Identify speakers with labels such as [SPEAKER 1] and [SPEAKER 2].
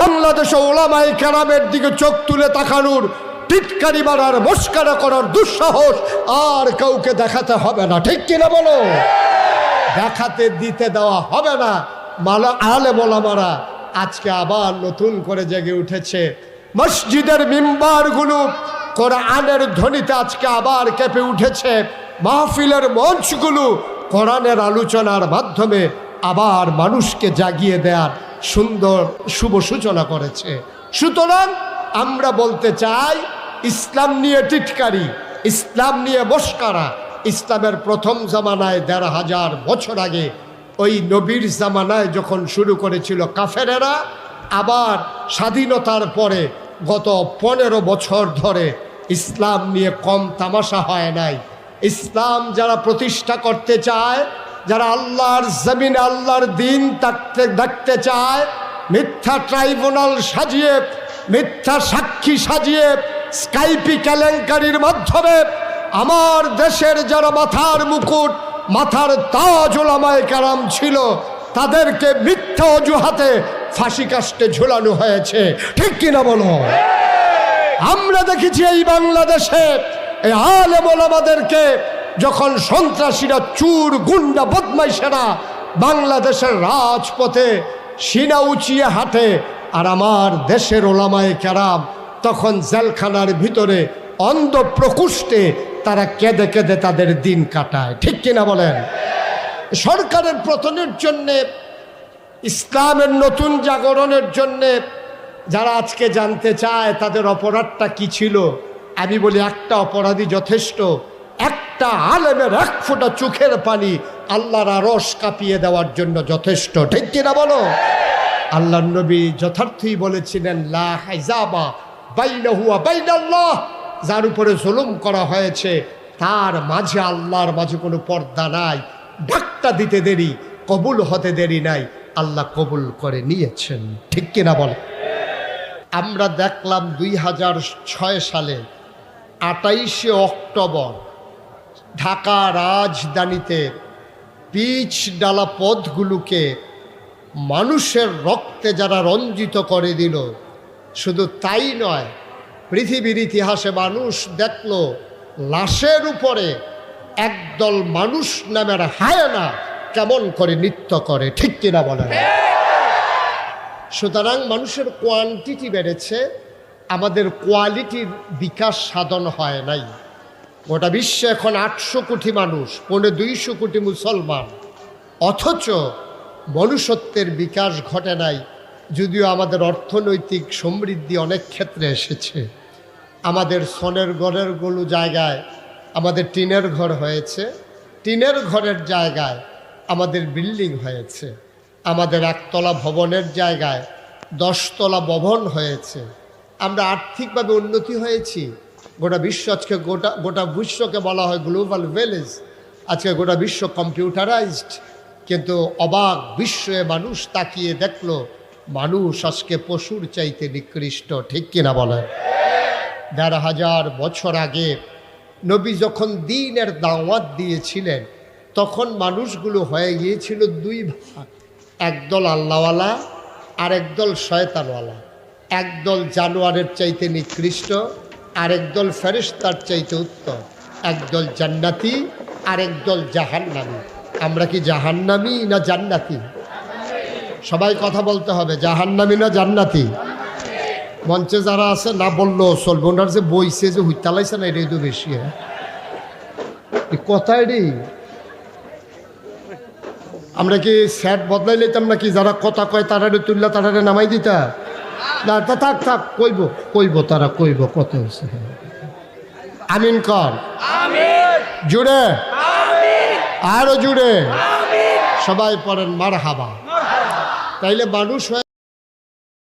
[SPEAKER 1] বাংলাদেশে ওলামাই কেরামের দিকে চোখ তুলে তাকানোর টিটকারি মারার মস্কারা করার দুঃসাহস আর কাউকে দেখাতে হবে না। ঠিক কিনা বলো? দেখাতে দিতে দেওয়া হবে না। মালা আলে মোলামারা আজকে আবার নতুন করে জেগে উঠেছে। মসজিদের মিম্বারগুলো কোরআনের ধ্বনিতে আজকে আবার কেঁপে উঠেছে। মাহফিলের মঞ্চগুলো কোরআনের আলোচনার মাধ্যমে আবার মানুষকে জাগিয়ে দেওয়ার সুন্দর শুভ সূচনা করেছে। সুতরাং আমরা বলতে চাই, ইসলাম নিয়ে টিটকারি, ইসলাম নিয়ে মস্কারা ইসলামের প্রথম জামানায় দেড় হাজার বছর আগে ওই নবীর জামানায় যখন শুরু করেছিল কাফেরেরা, আবার স্বাধীনতার পরে গত পনেরো বছর ধরে ইসলাম নিয়ে কম তামাশা হয় নাই। ইসলাম যারা প্রতিষ্ঠা করতে চায় যারা আল্লাহর জমিন আল্লাহর দিন থাকতে দেখতে চায়, মিথ্যা ট্রাইব্যুনাল সাজিয়ে, মিথ্যা সাক্ষী সাজিয়ে, স্কাইপি কেলেঙ্কারির মাধ্যমে আমার দেশের যারা মাথার মুকুট, মাথার তাজ ওলামায় কারাম ছিল, তাদেরকে মিথ্যা অজুহাতে ফাঁসি কাস্টে ঝুলানো হয়েছে। ঠিক কিনা বলো? আমরা দেখেছি এই বাংলাদেশে এই আলেম ওলামাদেরকে যখন সন্ত্রাসীরা চুর, গুন্ডা বদমাইশেরা বাংলাদেশের রাজপথে সিনা উঁচিয়ে হাঁটে, আর আমার দেশের ওলামায় কেরাম তখন জেলখানার ভিতরে অন্ধ প্রকুষ্টে তারা কেঁদে কেঁদে তাদের দিন কাটায়। ঠিক কিনা বলেন? সরকারের পতনের জন্যে, ইসলামের নতুন জাগরণের জন্যে যারা আজকে জানতে চায় তাদের অপরাধটা কি ছিল, আমি বলি একটা অপরাধী যথেষ্ট। একটা আলেমের এক ফোঁটা চোখের পানি আল্লাহর আরস কাঁপিয়ে দেওয়ার জন্য যথেষ্ট। ঠিক কিনা বলো? আল্লাহ নবী যথার্থই বলেছিলেন যার উপরে জুলুম করা হয়েছে, তার মাঝে আল্লাহর মাঝে কোনো পর্দা নাই ডাকটা দিতে দেরি, কবুল হতে দেরি নাই, আল্লাহ কবুল করে নিয়েছেন। ঠিক কিনা বলে? আমরা দেখলাম দুই হাজার ছয় সালে আটাইশে অক্টোবর ঢাকা রাজধানীতে পিচ ডালা পথগুলোকে মানুষের রক্তে যারা রঞ্জিত করে দিল, শুধু তাই নয়, পৃথিবীর ইতিহাসে মানুষ দেখল, লাশের উপরে একদল মানুষ নামের হায়না কেমন করে নৃত্য করে, ঠিক কিনা বলে সুতরাং মানুষের কোয়ান্টিটি বেড়েছে, আমাদের কোয়ালিটির বিকাশ সাধন হয় নাই। গোটা বিশ্বে এখন আটশো কোটি মানুষ, পৌনে দুইশো কোটি মুসলমান। অথচ মনুষ্যত্বের বিকাশ ঘটে নাই, যদিও আমাদের অর্থনৈতিক সমৃদ্ধি অনেক ক্ষেত্রে এসেছে। আমাদের সনের ঘরেরগুলো জায়গায় আমাদের টিনের ঘর হয়েছে। টিনের ঘরের জায়গায় আমাদের বিল্ডিং হয়েছে। আমাদের একতলা ভবনের জায়গায় দশতলা ভবন হয়েছে। আমরা আর্থিকভাবে উন্নতি হয়েছি। গোটা বিশ্ব আজকে গোটা গোটা বিশ্বকে বলা হয় গ্লোবাল ভিলেজ আজকে গোটা বিশ্ব কম্পিউটারাইজড। কিন্তু অবাক বিশ্বে মানুষ তাকিয়ে দেখল, মানুষ আজকে পশুর চাইতে নিকৃষ্ট, ঠিক কিনা বলেন দেড় হাজার বছর আগে নবী যখন দিনের দাওয়াত দিয়েছিলেন, তখন মানুষগুলো হয়ে গিয়েছিল দুই ভাগ। একদল আল্লাহওয়ালা আর একদল শয়তানওয়ালা। একদল জানোয়ারের চাইতে নিকৃষ্ট আরেকদল ফেরেশতার চাইতে উত্তম একদল জান্নাতি আরেকদল জাহান্নামি। আমরা কি জাহান্নামি না জান্নাতি? সবাই কথা বলতে হবে, জাহান্নামি না জান্নাতি? মঞ্চে যারা আছে না বলল, চলবে। ওনার যে বইছে যে হুইতালাইছে না, এটাই তো বেশি হ্যাঁ? কথাই রে আমরা কি স্যাট বদলাই লইতাম নাকি? যারা কথা কয় তারারে তুললা, তারারে নামাই দিতা? না, তা থাক থাক, কইব কইব তারা, কইব কত হয়েছে আমিন কর। জুড়ে। আরও জুড়ে। সবাই পড়েন মার হাবা তাইলে মানুষ হয়ে